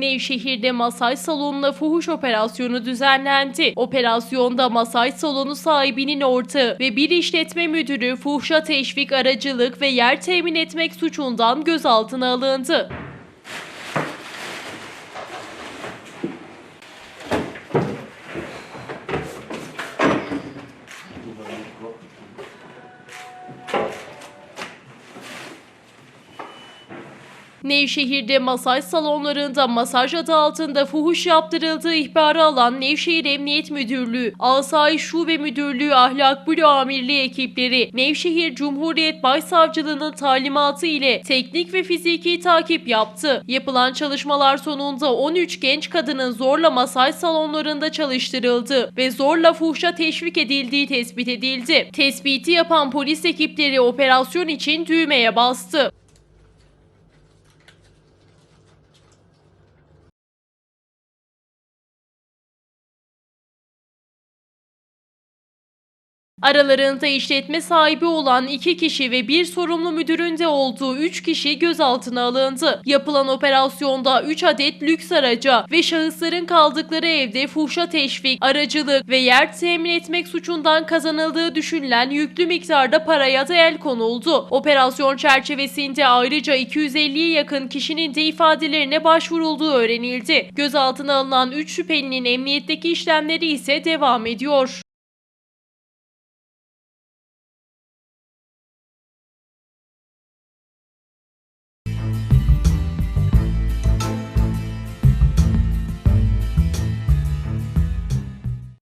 Nevşehir'de masaj salonuna fuhuş operasyonu düzenlendi. Operasyonda masaj salonu sahibinin ortağı ve bir işletme müdürü fuhuşa teşvik aracılık ve yer temin etmek suçundan gözaltına alındı. Nevşehir'de masaj salonlarında masaj adı altında fuhuş yaptırıldığı ihbarı alan Nevşehir Emniyet Müdürlüğü, Asayiş Şube Müdürlüğü Ahlak Büro Amirliği ekipleri Nevşehir Cumhuriyet Başsavcılığının talimatı ile teknik ve fiziki takip yaptı. Yapılan çalışmalar sonunda 13 genç kadının zorla masaj salonlarında çalıştırıldığı ve zorla fuhuşa teşvik edildiği tespit edildi. Tespiti yapan polis ekipleri operasyon için düğmeye bastı. Aralarında işletme sahibi olan iki kişi ve bir sorumlu müdürün de olduğu üç kişi gözaltına alındı. Yapılan operasyonda 3 adet lüks araca ve şahısların kaldıkları evde fuhşa teşvik, aracılık ve yer temin etmek suçundan kazanıldığı düşünülen yüklü miktarda paraya da el konuldu. Operasyon çerçevesinde ayrıca 250'ye yakın kişinin de ifadelerine başvurulduğu öğrenildi. Gözaltına alınan 3 şüphelinin emniyetteki işlemleri ise devam ediyor.